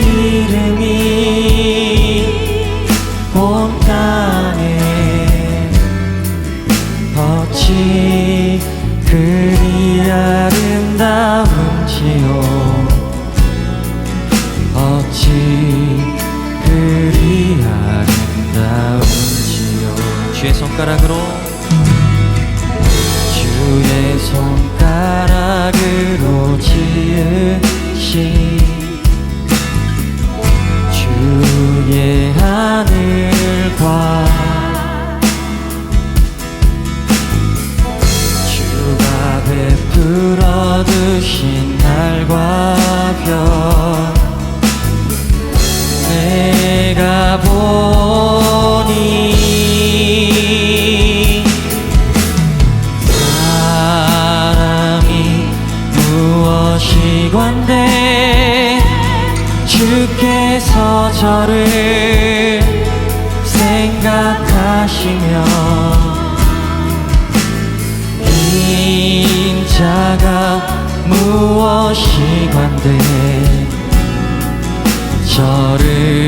이름이 온간에 어찌 그리 아름다운지요? 어찌 그리 아름다운지요? 주의 손가락으로. 주의 손가락으로 지으신 하늘과 주가 베풀어 주신 날과 별 내가 보니 사람이 무엇이건데 주께서 저를 시간들 저를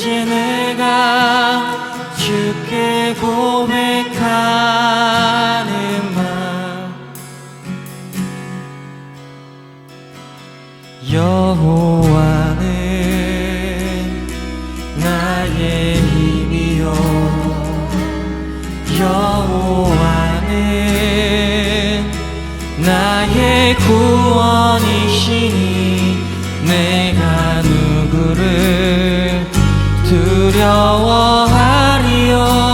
이제 내가 주께 고백하는 말 여호와는 나의 힘이요. 여호와는 나의 구원. 두려워하리요.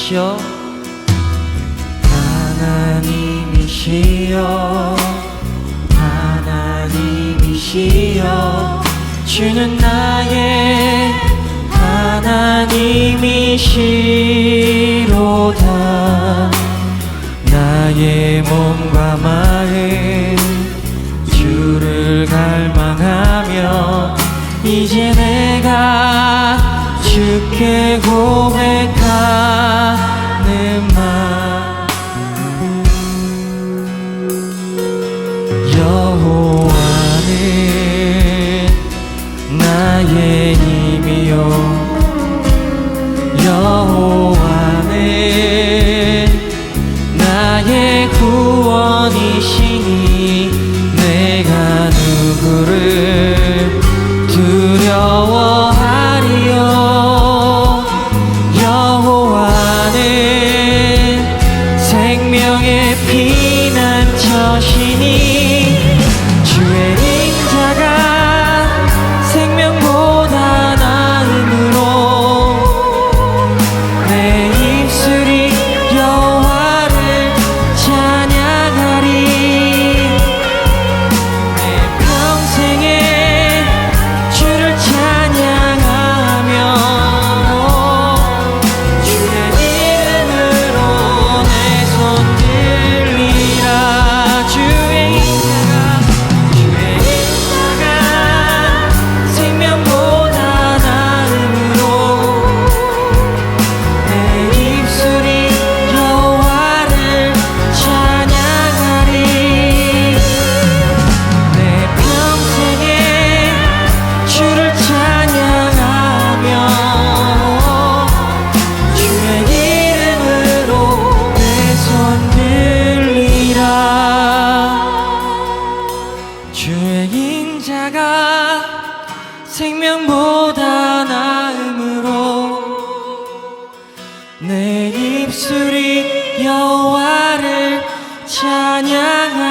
하시오 하나님이시여 하나님이시여 주는 나의 하나님이시로다. nhớ anh